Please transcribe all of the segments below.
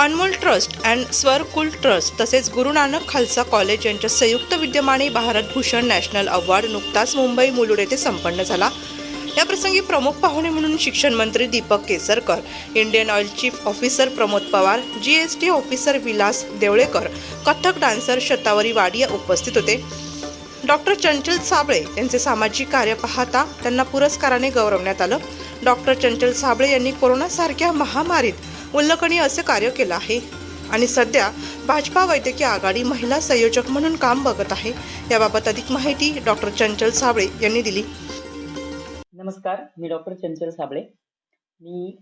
Anmol trust and Swarkul trust तसेच Guru Nanak Khalsa college यांच्या संयुक्त विद्यमाने भारत भूषण नॅशनल अवॉर्ड नुकताच मुंबई मुलुड येथे संपन्न झाला. या प्रसंगी प्रमुख पाहुणे म्हणून शिक्षण मंत्री Deepak Kesarkar Indian oil chief officer Pramod Pawar ji S T officer Vilas Devlekar Kathak dancer Shatavari Wadia उपस्थित होते. डॉक्टर चंचल साबळे यांचे सामाजिक कार्य पाहता त्यांना पुरस्काराने गौरवण्यात आलं. डॉक्टर चंचल साबळे यांनी कोरोनासारख्या महामारीत उल्लेखनीय असे कार्य केलं आहे. आणि सध्या भाजपा वैद्यकीय आघाडी महिला संयोजक म्हणून काम बघत आहे. याबाबत अधिक माहिती डॉक्टर चंचल साबळे यांनी दिली. नमस्कार मी डॉक्टर चंचल साबळे. मी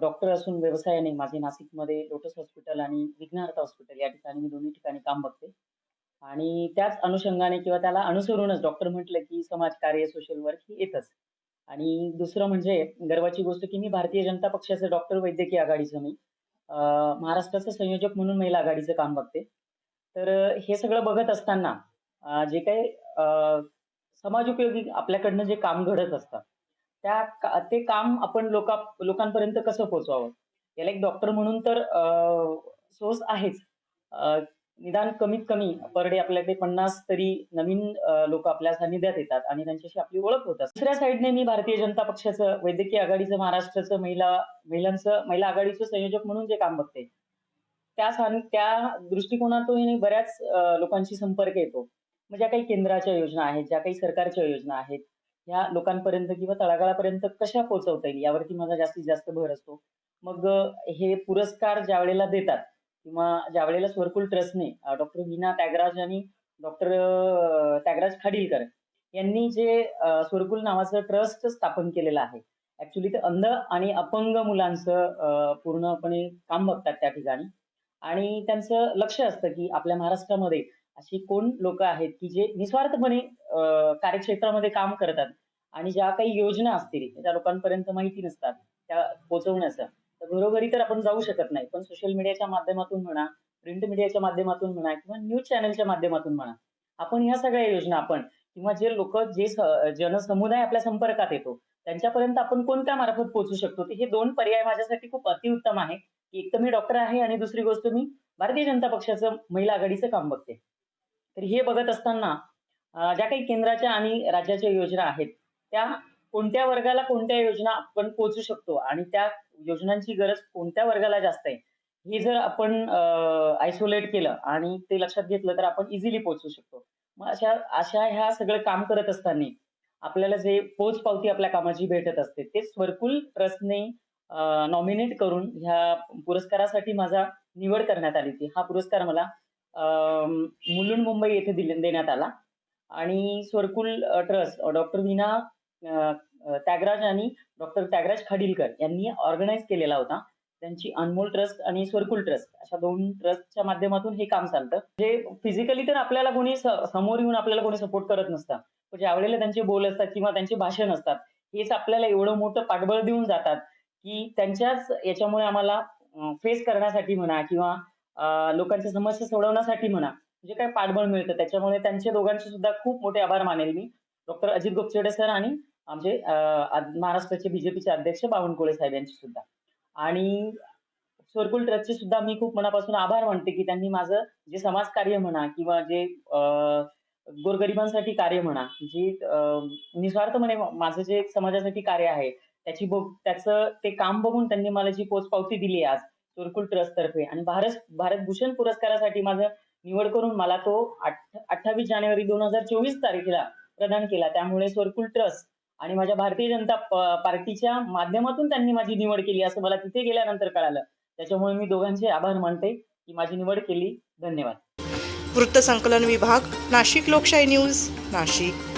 डॉक्टर असून व्यवसायाने माझे नाशिकमध्ये लोटस हॉस्पिटल आणि विघ्नहर्ता हॉस्पिटल या ठिकाणी मी दोन्ही ठिकाणी काम बघते. आणि त्याच अनुषंगाने किंवा त्याला अनुसरूनच डॉक्टर म्हटलं की समाजकार्य सोशल वर्क ही येतच. आणि दुसरं म्हणजे गर्वाची गोष्ट की मी भारतीय जनता पक्षाचं डॉक्टर वैद्यकीय आघाडीचं मी महाराष्ट्राचं संयोजक म्हणून महिला आघाडीचं काम बघते. तर हे सगळं बघत असताना जे काही समाजोपयोगी आपल्याकडनं जे काम घडत असतं त्या का- ते काम आपण लोका लोकांपर्यंत कसं पोहोचवावं? याला एक डॉक्टर म्हणून तर सोर्स आहेच. निदान कमीत कमी पर डे आपल्याकडे पन्नास तरी नवीन लोक आपल्या सानिध्यात येतात आणि त्यांच्याशी आपली ओळख होतात दुसऱ्या साईडने मी भारतीय जनता पक्षाचं वैद्यकीय आघाडीचं महाराष्ट्राचं महिला महिलांचं महिला आघाडीचं संयोजक म्हणून जे काम बघते त्या त्या दृष्टिकोनातून बऱ्याच लोकांशी संपर्क येतो. मग ज्या काही केंद्राच्या योजना आहेत ज्या काही सरकारच्या योजना आहेत ह्या लोकांपर्यंत किंवा तळागाळापर्यंत कशा पोहोचवता येईल यावरती माझा जास्तीत जास्त भर असतो. मग हे पुरस्कार ज्या वेळेला देतात किंवा ज्या वेळेला स्वरकुल ट्रस्टने डॉक्टर वीणा त्यागराज आणि डॉक्टर त्यागराज खाडीलकर यांनी जे स्वरकुल नावाचं ट्रस्ट स्थापन केलेलं आहे. ऍक्च्युली ते अंध आणि अपंग मुलांचं पूर्णपणे काम बघतात त्या ठिकाणी. आणि त्यांचं लक्ष असतं की आपल्या महाराष्ट्रामध्ये अशी कोण लोक आहेत की जे निस्वार्थपणे कार्यक्षेत्रामध्ये काम करतात आणि ज्या काही योजना असतील त्या लोकांपर्यंत माहिती नसतात त्या पोचवण्याचं. घरोघरी तर आपण जाऊ शकत नाही. पण सोशल मीडियाच्या माध्यमातून म्हणा प्रिंट मीडियाच्या माध्यमातून म्हणा किंवा न्यूज चॅनलच्या माध्यमातून म्हणा आपण ह्या सगळ्या योजना आपण किंवा जे लोक जे जनसमुदाय आपल्या संपर्कात येतो त्यांच्यापर्यंत आपण कोणत्या मार्फत पोहोचू शकतो? हे दोन पर्याय माझ्यासाठी खूप अतिउत्तम आहे. की एक तर मी डॉक्टर आहे आणि दुसरी गोष्ट मी भारतीय जनता पक्षाचं महिला आघाडीचं काम बघते. तर हे बघत असताना ज्या काही केंद्राच्या आणि राज्याच्या योजना आहेत त्या कोणत्या वर्गाला कोणत्या योजना आपण पोहोचू शकतो? आणि त्या योजनांची गरज कोणत्या वर्गाला जास्त आहे? हे जर आपण आयसोलेट केलं आणि ते लक्षात घेतलं तर आपण इझिली पोहोचू शकतो. मग अशा अशा ह्या सगळं काम करत असताना आपल्याला जे पोच पावती आपल्या कामाची भेटत असते ते स्वरकुल ट्रस्टने नॉमिनेट करून ह्या पुरस्कारासाठी माझा निवड करण्यात आली होती. हा पुरस्कार मला मुलुंड मुंबई येथे दिले देण्यात आला. आणि स्वरकुल ट्रस्ट डॉक्टर विना त्यागराज आणि डॉक्टर त्यागराज खाडीलकर यांनी ऑर्गनाईज केलेला होता. त्यांची अनमोल ट्रस्ट आणि स्वरकुल ट्रस्ट अशा दोन ट्रस्टच्या माध्यमातून हे काम चालतं. जे फिजिकली तर आपल्याला कोणी समोर येऊन आपल्याला कोणी सपोर्ट करत नसतं. पण ज्या वेळेला त्यांचे बोल असतात किंवा त्यांचे भाषण असतात हेच आपल्याला एवढं मोठं पाठबळ देऊन जातात की त्यांच्याच याच्यामुळे आम्हाला फेस करण्यासाठी म्हणा किंवा लोकांच्या समस्या सोडवण्यासाठी म्हणा जे काय पाठबळ मिळतं. त्याच्यामुळे त्यांचे दोघांचे सुद्धा खूप मोठे आभार मानेल मी. डॉक्टर अजित गोपचेडे सर आणि आमचे महाराष्ट्राचे बीजेपीचे अध्यक्ष बावनकुळे साहेब यांचे सुद्धा. आणि स्वरकुल ट्रस्टचे सुद्धा मी खूप मनापासून आभार मानते की त्यांनी माझं जे समाजकार्य म्हणा किंवा जे अं, गोरगरिबांसाठी कार्य म्हणा जे निस्वार्थपणे माझं जे समाजासाठी कार्य आहे त्याची बघ त्याचं ते काम बघून त्यांनी मला जी पोचपावती दिली आज स्वरकुल ट्रस्ट तर्फे आणि भारत भारत भूषण पुरस्कारासाठी माझं निवड करून मला तो अठ्ठावीस जानेवारी दोन हजार चोवीस तारखेला प्रदान केला. त्यामुळे स्वरकुल ट्रस्ट आणि माझ्या भारतीय जनता प- पार्टीच्या माध्यमातून त्यांनी माझी निवड केली असं मला तिथे गेल्यानंतर कळालं. त्याच्यामुळे मी दोघांचे आभार मानते की माझी निवड केली. धन्यवाद. वृत्तसंकलन विभाग नाशिक लोकशाही न्यूज नाशिक.